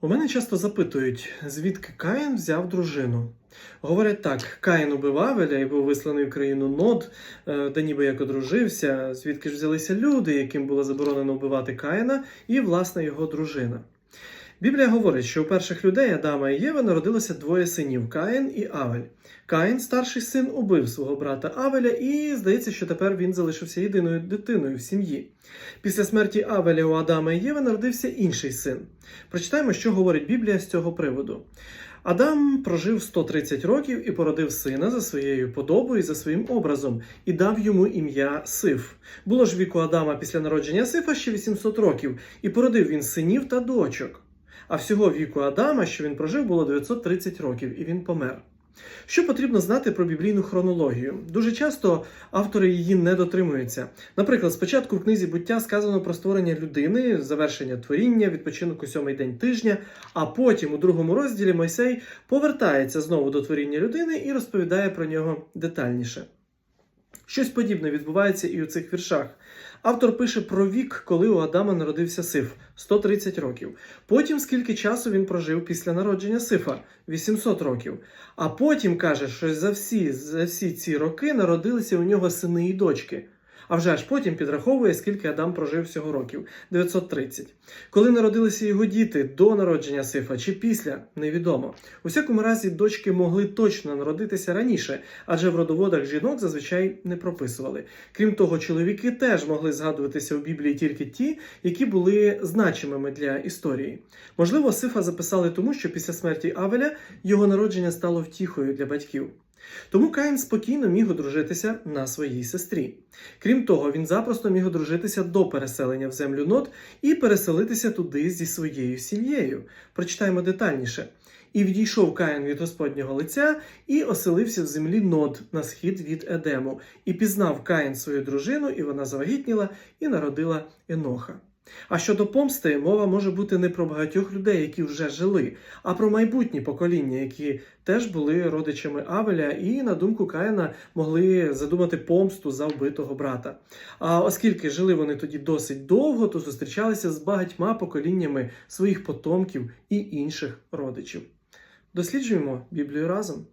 У мене часто запитують, звідки Каїн взяв дружину. Говорять так: Каїн убив Авеля і був висланий в країну Нод, е, де ніби як одружився, звідки ж взялися люди, яким було заборонено вбивати Каїна, і власне його дружина. Біблія говорить, що у перших людей Адама і Єви народилося двоє синів Каїн і Авель. Каїн, старший син, убив свого брата Авеля, і здається, що тепер він залишився єдиною дитиною в сім'ї. Після смерті Авеля у Адама і Єви народився інший син. Прочитаємо, що говорить Біблія з цього приводу. Адам прожив 130 років і породив сина за своєю подобою і за своїм образом, і дав йому ім'я Сиф. Було ж віку Адама після народження Сифа ще 800 років, і породив він синів та дочок. А всього віку Адама, що він прожив, було 930 років, і він помер. Що потрібно знати про біблійну хронологію? Дуже часто автори її не дотримуються. Наприклад, спочатку в книзі буття сказано про створення людини, завершення творіння, відпочинок у сьомий день тижня, а потім у другому розділі Мойсей повертається знову до творіння людини і розповідає про нього детальніше. Щось подібне відбувається і у цих віршах. Автор пише про вік, коли у Адама народився Сиф 130 років. Потім скільки часу він прожив після народження Сифа 800 років. А потім каже, що за всі, за всі ці роки народилися у нього сини і дочки. А вже аж потім підраховує, скільки Адам прожив всього років 930. Коли народилися його діти до народження Сифа чи після, невідомо. У всякому разі, дочки могли точно народитися раніше, адже в родоводах жінок зазвичай не прописували. Крім того, чоловіки теж могли згадуватися у Біблії тільки ті, які були значимими для історії. Можливо, Сифа записали тому, що після смерті Авеля його народження стало втіхою для батьків. Тому Каїн спокійно міг одружитися на своїй сестрі. Крім того, він запросто міг одружитися до переселення в землю Нот і переселитися туди зі своєю сім'єю. Прочитаємо детальніше. І відійшов Каїн від Господнього лиця і оселився в землі Нод на схід від Едему, і пізнав Каїн свою дружину, і вона завагітніла і народила Еноха. А щодо помсти, мова може бути не про багатьох людей, які вже жили, а про майбутні покоління, які теж були родичами Авеля, і, на думку Каїна, могли задумати помсту за вбитого брата. А оскільки жили вони тоді досить довго, то зустрічалися з багатьма поколіннями своїх потомків і інших родичів. Досліджуємо Біблію разом.